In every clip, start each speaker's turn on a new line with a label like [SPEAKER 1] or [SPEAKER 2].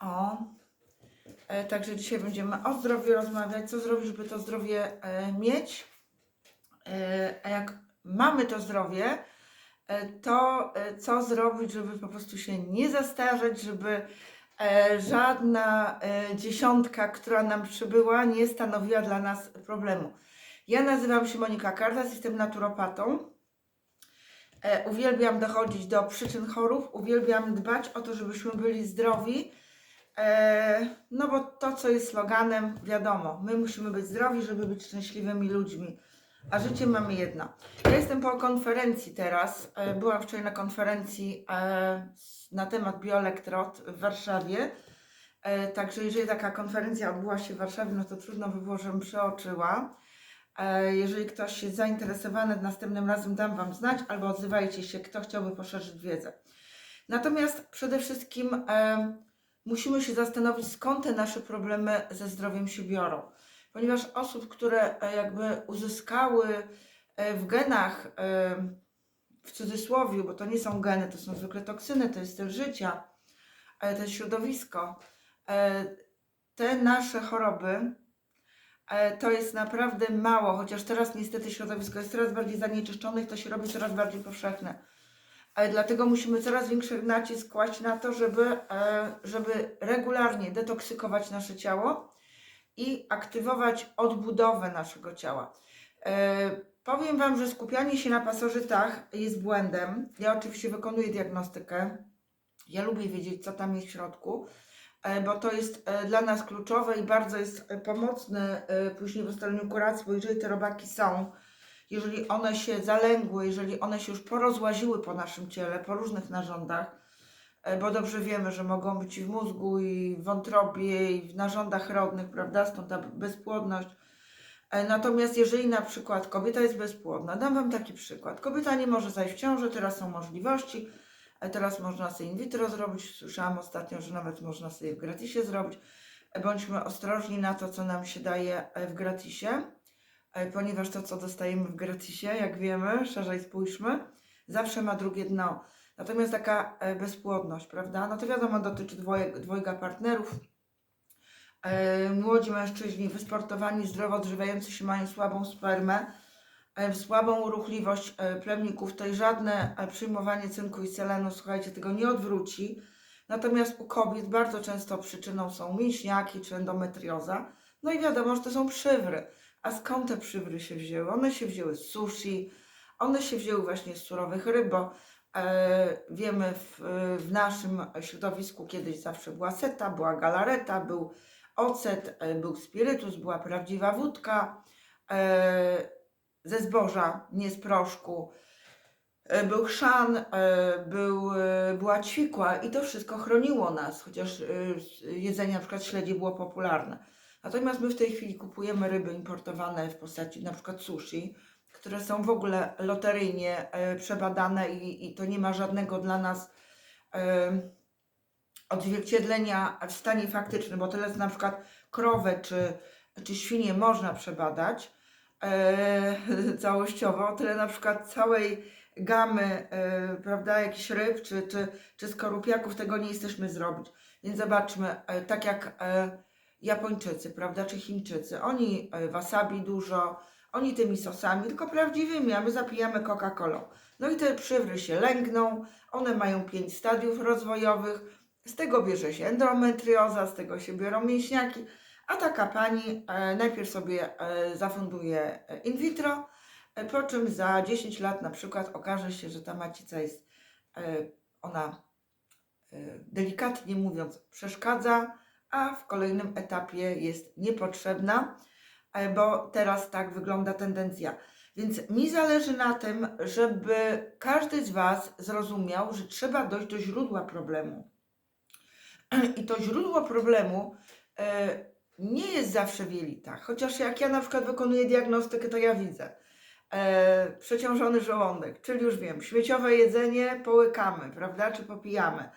[SPEAKER 1] O. E, Także dzisiaj będziemy o zdrowiu rozmawiać, co zrobić, żeby to zdrowie e, mieć. E, A jak mamy to zdrowie, e, to e, co zrobić, żeby po prostu się nie zastarzeć, żeby e, żadna e, dziesiątka, która nam przybyła, nie stanowiła dla nas problemu. Ja nazywam się Monika Kardas, jestem naturopatą. E, Uwielbiam dochodzić do przyczyn chorób, uwielbiam dbać o to, żebyśmy byli zdrowi. E, No bo to, co jest sloganem, wiadomo, my musimy być zdrowi, żeby być szczęśliwymi ludźmi. A życie mamy jedno. Ja jestem po konferencji teraz. e, Byłam wczoraj na konferencji e, na temat bioelektrod w Warszawie. Także jeżeli taka konferencja odbyła się w Warszawie, no to trudno by było, żebym przeoczyła. Jeżeli ktoś jest zainteresowany, następnym razem dam Wam znać, albo odzywajcie się, kto chciałby poszerzyć wiedzę. Natomiast przede wszystkim musimy się zastanowić, skąd te nasze problemy ze zdrowiem się biorą. Ponieważ osób, które e, jakby uzyskały e, w genach, e, w cudzysłowie, bo to nie są geny, to są zwykle toksyny, to jest styl życia, e, to jest środowisko, te nasze choroby, to jest naprawdę mało, chociaż teraz niestety środowisko jest coraz bardziej zanieczyszczone i to się robi coraz bardziej powszechne. Dlatego musimy coraz większy nacisk kłaść na to, żeby, e, żeby regularnie detoksykować nasze ciało i aktywować odbudowę naszego ciała. E, Powiem Wam, że skupianie się na pasożytach jest błędem. Ja oczywiście wykonuję diagnostykę. Ja lubię wiedzieć, co tam jest w środku, e, bo to jest dla nas kluczowe i bardzo jest pomocne później w ustaleniu kuracji, bo jeżeli te robaki są, jeżeli one się zalęgły, jeżeli one się już porozłaziły po naszym ciele, po różnych narządach, e, bo dobrze wiemy, że mogą być i w mózgu, i w wątrobie, i w narządach rodnych, prawda, stąd ta bezpłodność. E, Natomiast jeżeli na przykład kobieta jest bezpłodna, dam Wam taki przykład. Kobieta nie może zajść w ciążę, teraz są możliwości, e, teraz można sobie in vitro zrobić. Słyszałam ostatnio, że nawet można sobie w gratisie zrobić. Bądźmy ostrożni na to, co nam się daje w gratisie, ponieważ to, co dostajemy w gratisie, jak wiemy, szerzej spójrzmy, zawsze ma drugie dno. Natomiast taka e, bezpłodność, prawda? No to wiadomo, dotyczy dwojga, partnerów. E, Młodzi mężczyźni, wysportowani, zdrowo odżywiający się mają słabą spermę, e, słabą ruchliwość e, plemników. Tutaj żadne e, przyjmowanie cynku i selenu, słuchajcie, tego nie odwróci. Natomiast u kobiet bardzo często przyczyną są mięśniaki czy endometrioza. No i wiadomo, że to są przywry. A skąd te przywry się wzięły? One się wzięły z sushi, one się wzięły właśnie z surowych ryb, bo e, wiemy w, w naszym środowisku kiedyś zawsze była seta, była galareta, był ocet, e, był spirytus, była prawdziwa wódka e, ze zboża, nie z proszku. E, Był chrzan, e, był, e, była ćwikła i to wszystko chroniło nas, chociaż jedzenie na przykład śledzi było popularne. Natomiast my w tej chwili kupujemy ryby importowane w postaci na przykład sushi, które są w ogóle loteryjnie e, przebadane i, i to nie ma żadnego dla nas e, odzwierciedlenia w stanie faktycznym, bo tyle na przykład krowę czy, czy świnię można przebadać e, całościowo, tyle na przykład całej gamy, prawda, jakichś ryb czy, czy, czy skorupiaków tego nie jesteśmy zrobić. Więc zobaczmy, tak jak Japończycy, prawda, czy Chińczycy, oni e, wasabi dużo, oni tymi sosami, tylko prawdziwymi, a my zapijamy Coca-Colą. No i te przywry się lęgną, one mają pięć stadiów rozwojowych, z tego bierze się endometrioza, z tego się biorą mięśniaki, a taka pani e, najpierw sobie e, zafunduje in vitro, po czym za 10 lat na przykład okaże się, że ta macica jest, ona delikatnie mówiąc przeszkadza, a w kolejnym etapie jest niepotrzebna, e, bo teraz tak wygląda tendencja. Więc mi zależy na tym, żeby każdy z Was zrozumiał, że trzeba dojść do źródła problemu. I to źródło problemu e, nie jest zawsze w jelitach. Chociaż jak ja na przykład wykonuję diagnostykę, to ja widzę e, przeciążony żołądek, czyli już wiem, śmieciowe jedzenie połykamy, prawda, czy popijamy.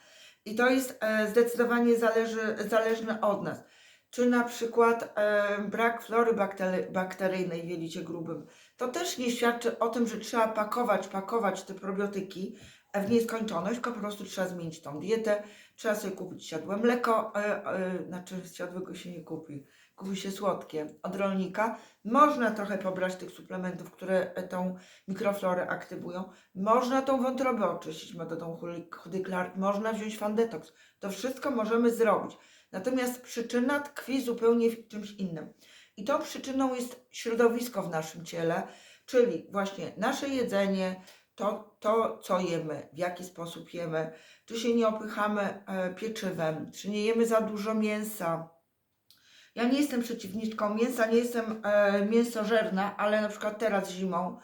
[SPEAKER 1] I to jest e, zdecydowanie zależy, zależne od nas. Czy na przykład e, brak flory baktery, bakteryjnej w jelicie grubym. To też nie świadczy o tym, że trzeba pakować, pakować te probiotyki, w nieskończoność, tylko po prostu trzeba zmienić tą dietę, trzeba sobie kupić siodłe mleko, e, e, znaczy siodłego się nie kupi, kupi się słodkie od rolnika. Można trochę pobrać tych suplementów, które e, tą mikroflorę aktywują. Można tą wątrobę oczyścić metodą chudy Clark, można wziąć fan detox. To wszystko możemy zrobić. Natomiast przyczyna tkwi zupełnie w czymś innym. I tą przyczyną jest środowisko w naszym ciele, czyli właśnie nasze jedzenie, to, to co jemy, w jaki sposób jemy, czy się nie opychamy e, pieczywem, czy nie jemy za dużo mięsa. Ja nie jestem przeciwniczką mięsa, nie jestem e, mięsożerna, ale na przykład teraz zimą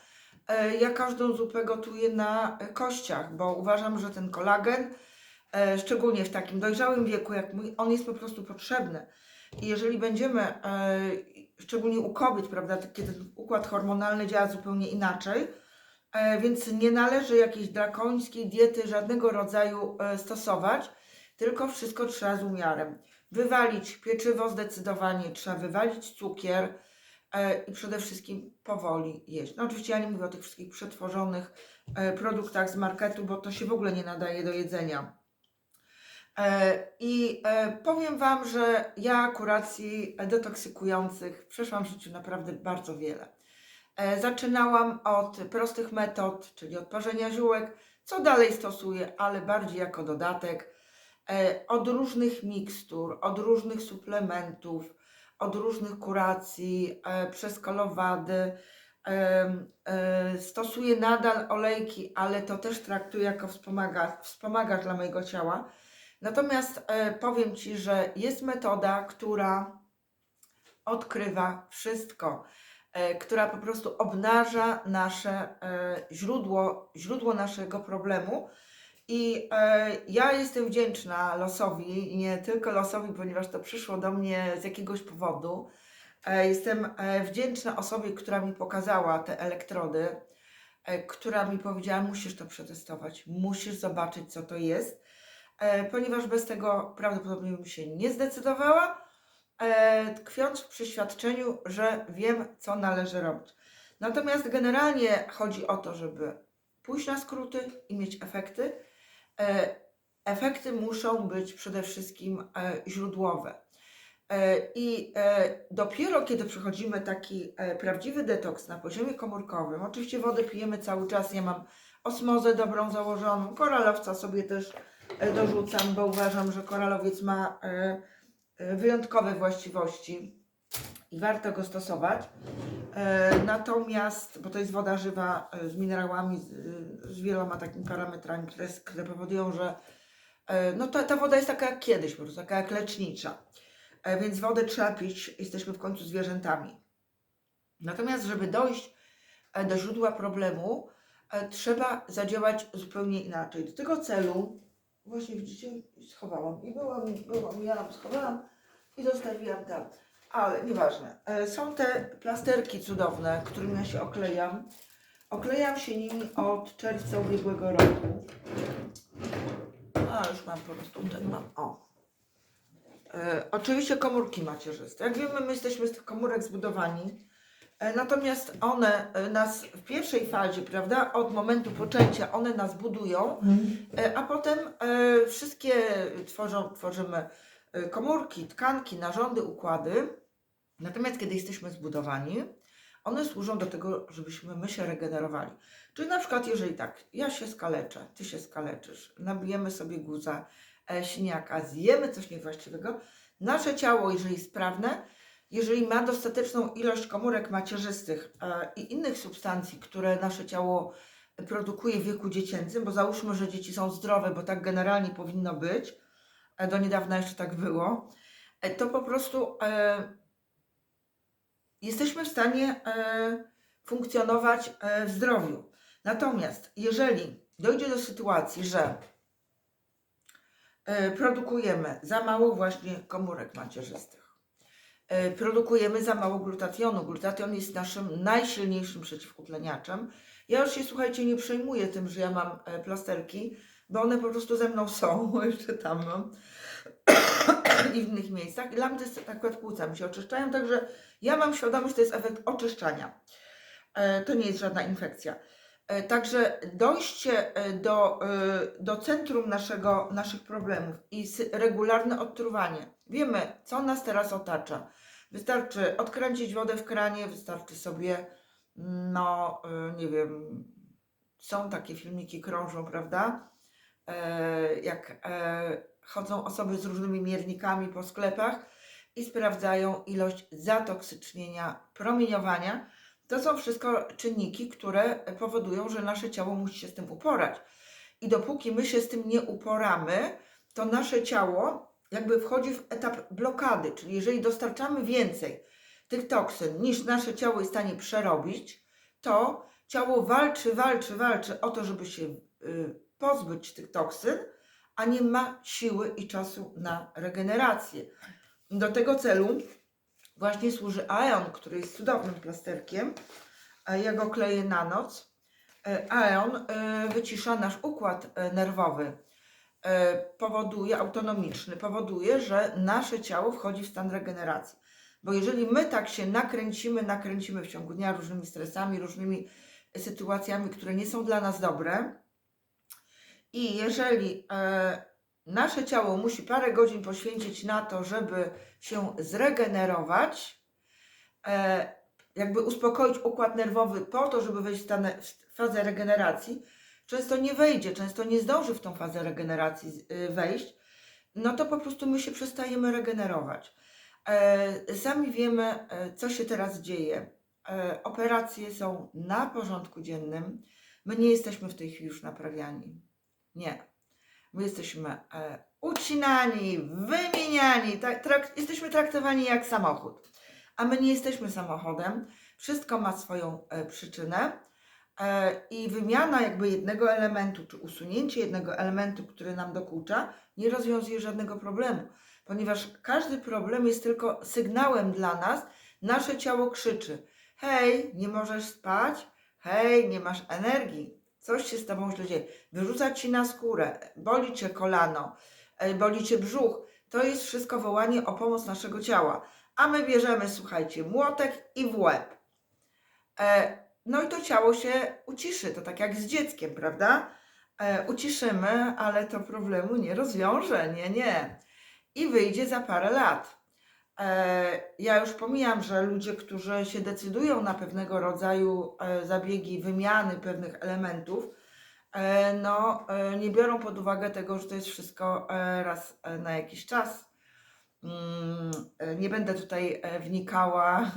[SPEAKER 1] e, ja każdą zupę gotuję na kościach, bo uważam, że ten kolagen, e, szczególnie w takim dojrzałym wieku jak mój, on jest po prostu potrzebny. I jeżeli będziemy, e, szczególnie u kobiet, prawda, kiedy układ hormonalny działa zupełnie inaczej, e, więc nie należy jakiejś drakońskiej diety żadnego rodzaju e, stosować, tylko wszystko trzeba z umiarem. Wywalić pieczywo zdecydowanie, trzeba wywalić cukier e, i przede wszystkim powoli jeść. No oczywiście ja nie mówię o tych wszystkich przetworzonych e, produktach z marketu, bo to się w ogóle nie nadaje do jedzenia. E, I powiem Wam, że ja kuracji detoksykujących przeszłam w życiu naprawdę bardzo wiele. Zaczynałam od prostych metod, czyli od parzenia ziółek, co dalej stosuję, ale bardziej jako dodatek. E, Od różnych mikstur, od różnych suplementów, od różnych kuracji, e, przez kolowady. E, Stosuję nadal olejki, ale to też traktuję jako wspomaga, wspomagacz dla mojego ciała. Natomiast powiem Ci, że jest metoda, która odkrywa wszystko, która po prostu obnaża nasze źródło, źródło naszego problemu. I e, ja jestem wdzięczna losowi, nie tylko losowi, ponieważ to przyszło do mnie z jakiegoś powodu. E, jestem e, wdzięczna osobie, która mi pokazała te elektrody, e, która mi powiedziała: Musisz to przetestować, musisz zobaczyć, co to jest e, ponieważ bez tego prawdopodobnie bym się nie zdecydowała, e, tkwiąc w przeświadczeniu, że wiem, co należy robić. Natomiast generalnie chodzi o to, żeby pójść na skróty i mieć efekty. E, efekty muszą być przede wszystkim e, źródłowe. E, I dopiero kiedy przechodzimy taki prawdziwy detoks na poziomie komórkowym, oczywiście wodę pijemy cały czas, ja mam osmozę dobrą założoną, koralowca sobie też dorzucam, bo uważam, że koralowiec ma wyjątkowe właściwości i warto go stosować. E, Natomiast, bo to jest woda żywa e, z minerałami, z, z wieloma takimi parametrami, które, które powodują, że e, no ta, ta woda jest taka jak kiedyś, po prostu taka jak lecznicza. E, Więc wodę trzeba pić, jesteśmy w końcu zwierzętami. Natomiast, żeby dojść e, do źródła problemu, e, trzeba zadziałać zupełnie inaczej. Do tego celu, właśnie widzicie, schowałam i byłam, byłam, ja schowałam i zostawiłam tam. Ale nieważne. E, Są te plasterki cudowne, którymi ja się oklejam. Oklejam się nimi od czerwca ubiegłego roku. A, już mam po prostu ten mam. O. E, oczywiście komórki macierzyste. Jak wiemy, my jesteśmy z tych komórek zbudowani. E, natomiast one e, nas w pierwszej fazie, prawda, od momentu poczęcia, one nas budują, e, a potem e, wszystkie tworzą, tworzymy e, komórki, tkanki, narządy, układy. Natomiast kiedy jesteśmy zbudowani, one służą do tego, żebyśmy my się regenerowali. Czyli na przykład, jeżeli tak, ja się skaleczę, ty się skaleczysz, nabijemy sobie guza, e, zjemy coś niewłaściwego, nasze ciało, jeżeli jest sprawne, jeżeli ma dostateczną ilość komórek macierzystych e, i innych substancji, które nasze ciało produkuje w wieku dziecięcym, bo załóżmy, że dzieci są zdrowe, bo tak generalnie powinno być, e, do niedawna jeszcze tak było, e, to po prostu e, jesteśmy w stanie e, funkcjonować e, w zdrowiu. Natomiast jeżeli dojdzie do sytuacji, że e, produkujemy za mało właśnie komórek macierzystych, produkujemy za mało glutationu. Glutation jest naszym najsilniejszym przeciwutleniaczem. Ja już się, słuchajcie, nie przejmuję tym, że ja mam plasterki, bo one po prostu ze mną są, jeszcze tam mam i w innych miejscach. I jest akurat płuca mi się oczyszczają, także ja mam świadomość, że to jest efekt oczyszczania. E, To nie jest żadna infekcja. E, Także dojście e, do, do centrum naszego, naszych problemów i regularne odtruwanie. Wiemy, co nas teraz otacza. Wystarczy odkręcić wodę w kranie, wystarczy sobie, no, nie wiem, są takie filmiki, krążą, prawda? Jak chodzą osoby z różnymi miernikami po sklepach i sprawdzają ilość zatoksycznienia, promieniowania. To są wszystko czynniki, które powodują, że nasze ciało musi się z tym uporać. I dopóki my się z tym nie uporamy, to nasze ciało jakby wchodzi w etap blokady, czyli jeżeli dostarczamy więcej tych toksyn niż nasze ciało jest w stanie przerobić, to ciało walczy, walczy, walczy o to, żeby się y, pozbyć tych toksyn, a nie ma siły i czasu na regenerację. Do tego celu właśnie służy Aeon, który jest cudownym plasterkiem. E, Ja go kleję na noc. E, Aeon e, wycisza nasz układ nerwowy. Powoduje, autonomiczny, powoduje, że nasze ciało wchodzi w stan regeneracji. Bo jeżeli my tak się nakręcimy, nakręcimy w ciągu dnia różnymi stresami, różnymi sytuacjami, które nie są dla nas dobre, i jeżeli e, nasze ciało musi parę godzin poświęcić na to, żeby się zregenerować, e, jakby uspokoić układ nerwowy po to, żeby wejść w, fazę regeneracji, często nie wejdzie, często nie zdąży w tą fazę regeneracji y, wejść, no to po prostu my się przestajemy regenerować. E, Sami wiemy, co się teraz dzieje. Operacje są na porządku dziennym. My nie jesteśmy w tej chwili już naprawiani. Nie. My jesteśmy e, ucinani, wymieniani, jesteśmy traktowani jak samochód. A my nie jesteśmy samochodem. Wszystko ma swoją e, przyczynę. E, I wymiana jakby jednego elementu, czy usunięcie jednego elementu, który nam dokucza, nie rozwiązuje żadnego problemu, ponieważ każdy problem jest tylko sygnałem dla nas. Nasze ciało krzyczy: Hej, nie możesz spać, hej, nie masz energii, coś się z tobą źle dzieje. Wyrzuca ci na skórę, boli cię kolano, e, boli cię brzuch. To jest wszystko wołanie o pomoc naszego ciała. A my bierzemy, słuchajcie, młotek i w łeb. E, no i to ciało się uciszy, to tak jak z dzieckiem, prawda? E, uciszymy, ale to problemu nie rozwiąże, nie, nie. I wyjdzie za parę lat. E, ja już pomijam, że ludzie, którzy się decydują na pewnego rodzaju e, zabiegi wymiany pewnych elementów, e, no nie biorą pod uwagę tego, że to jest wszystko raz na jakiś czas. Mm, Nie będę tutaj wnikała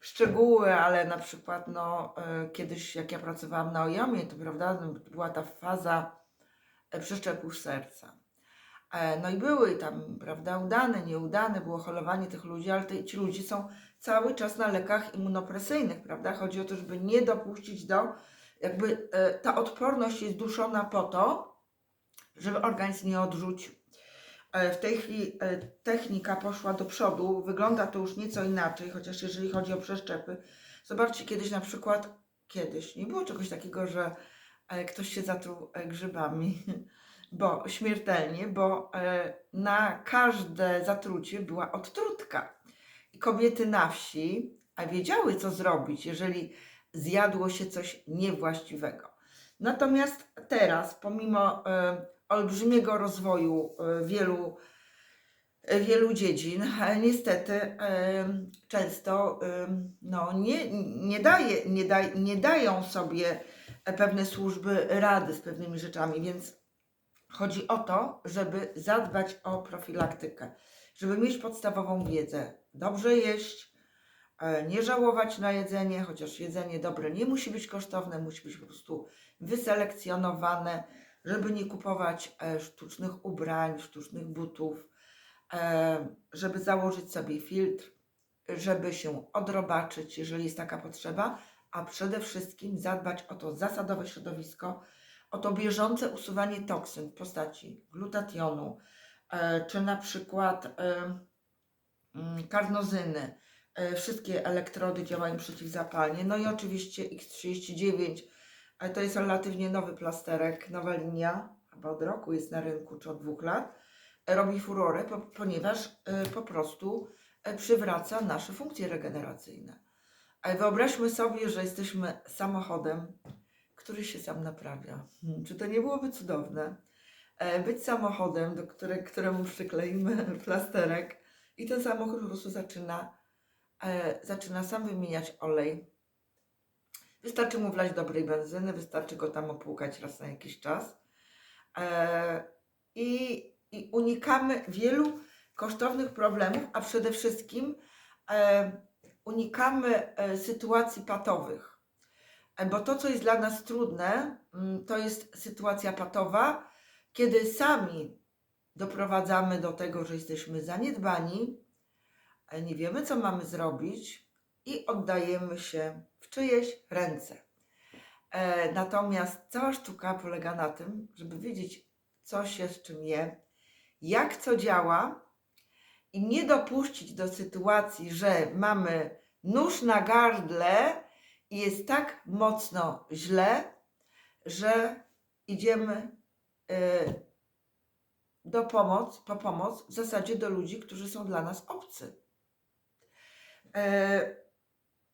[SPEAKER 1] w szczegóły, ale na przykład no, kiedyś jak ja pracowałam na ojomie, to prawda, no, była ta faza przeszczepów serca. E, No i były tam, prawda, udane, nieudane, było holowanie tych ludzi, ale te, ci ludzie są cały czas na lekach immunopresyjnych, prawda? Chodzi o to, żeby nie dopuścić do, jakby e, ta odporność jest duszona po to, żeby organizm nie odrzucił. E, W tej chwili technika poszła do przodu, wygląda to już nieco inaczej, chociaż jeżeli chodzi o przeszczepy. Zobaczcie, kiedyś na przykład, kiedyś nie było czegoś takiego, że ktoś się zatruł grzybami, bo śmiertelnie, bo e, na każde zatrucie była odtrutka. I kobiety na wsi a wiedziały, co zrobić, jeżeli zjadło się coś niewłaściwego. Natomiast teraz, pomimo e, olbrzymiego rozwoju e, wielu, wielu dziedzin, niestety często no, nie, nie, daje, nie, nie dają sobie pewne służby rady z pewnymi rzeczami, więc chodzi o to, żeby zadbać o profilaktykę, żeby mieć podstawową wiedzę, dobrze jeść, e, nie żałować na jedzenie, chociaż jedzenie dobre nie musi być kosztowne, musi być po prostu wyselekcjonowane, żeby nie kupować e, sztucznych ubrań, sztucznych butów, e, żeby założyć sobie filtr, żeby się odrobaczyć, jeżeli jest taka potrzeba, a przede wszystkim zadbać o to zasadowe środowisko, o to bieżące usuwanie toksyn w postaci glutationu, e, czy na przykład e, mm, karnozyny. E, Wszystkie elektrody działają przeciwzapalnie. No i oczywiście X39 e, to jest relatywnie nowy plasterek, nowa linia, chyba od roku jest na rynku, czy od dwóch lat. Robi furorę, po, ponieważ po prostu przywraca nasze funkcje regeneracyjne. Wyobraźmy sobie, że jesteśmy samochodem, który się sam naprawia. Hmm, Czy to nie byłoby cudowne? E, Być samochodem, do które, któremu przykleimy plasterek i ten samochód po prostu zaczyna, e, zaczyna sam wymieniać olej. Wystarczy mu wlać dobrej benzyny, wystarczy go tam opłukać raz na jakiś czas. E, I, I unikamy wielu kosztownych problemów, a przede wszystkim unikamy sytuacji patowych. Bo to, co jest dla nas trudne, mm, to jest sytuacja patowa, kiedy sami doprowadzamy do tego, że jesteśmy zaniedbani, nie wiemy, co mamy zrobić i oddajemy się w czyjeś ręce. E, Natomiast cała sztuka polega na tym, żeby wiedzieć, co się z czym je, jak co działa i nie dopuścić do sytuacji, że mamy nóż na gardle i jest tak mocno źle, że idziemy y, do pomoc, po pomoc w zasadzie do ludzi, którzy są dla nas obcy. E,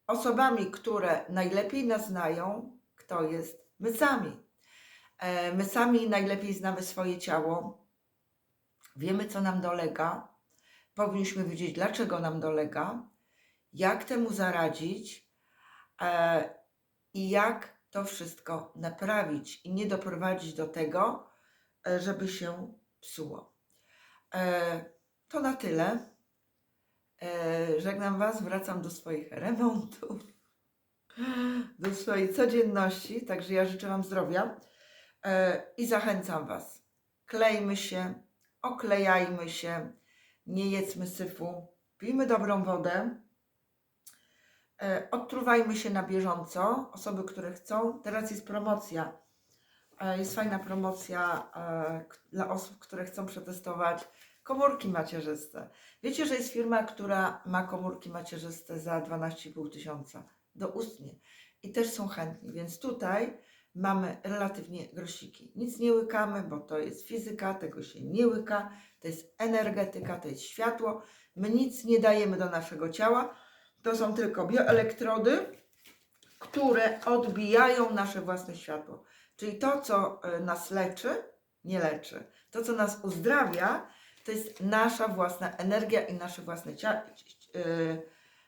[SPEAKER 1] Osobami, które najlepiej nas znają, kto jest? My sami. E, My sami najlepiej znamy swoje ciało, wiemy, co nam dolega, powinniśmy wiedzieć, dlaczego nam dolega, jak temu zaradzić i jak to wszystko naprawić i nie doprowadzić do tego, e, żeby się psuło. E, to na tyle. E, żegnam Was, wracam do swoich remontów, do swojej codzienności, także ja życzę Wam zdrowia e, i zachęcam Was. Klejmy się, oklejajmy się, nie jedzmy syfu, pijmy dobrą wodę, e, odtruwajmy się na bieżąco. Osoby, które chcą, teraz jest promocja. E, Jest fajna promocja e, dla osób, które chcą przetestować komórki macierzyste. Wiecie, że jest firma, która ma komórki macierzyste za 12,5 tysiąca doustnie i też są chętni, więc tutaj mamy relatywnie grosiki. Nic nie łykamy, bo to jest fizyka, tego się nie łyka, to jest energetyka, to jest światło. My nic nie dajemy do naszego ciała, to są tylko bioelektrody, które odbijają nasze własne światło. Czyli to, co e, nas leczy, nie leczy. To, co nas uzdrawia, to jest nasza własna energia i nasze własne e,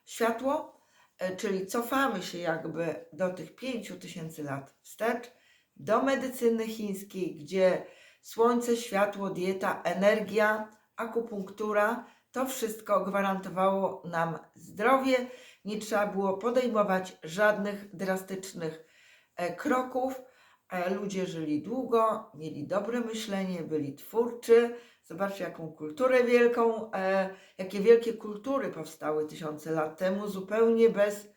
[SPEAKER 1] światło, e, czyli cofamy się jakby do tych 5000 lat wstecz, do medycyny chińskiej, gdzie słońce, światło, dieta, energia, akupunktura, to wszystko gwarantowało nam zdrowie. Nie trzeba było podejmować żadnych drastycznych e, kroków. E, Ludzie żyli długo, mieli dobre myślenie, byli twórczy. Zobaczcie, jaką kulturę wielką, e, jakie wielkie kultury powstały tysiące lat temu, zupełnie bez,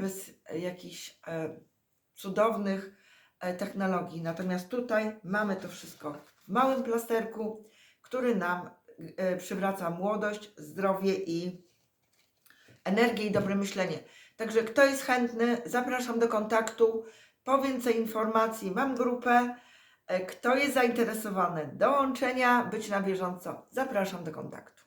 [SPEAKER 1] bez jakichś cudownych technologii. Natomiast tutaj mamy to wszystko w małym plasterku, który nam przywraca młodość, zdrowie i energię i dobre myślenie. Także kto jest chętny, zapraszam do kontaktu. Po więcej informacji mam grupę. E, Kto jest zainteresowany dołączenia, być na bieżąco, zapraszam do kontaktu.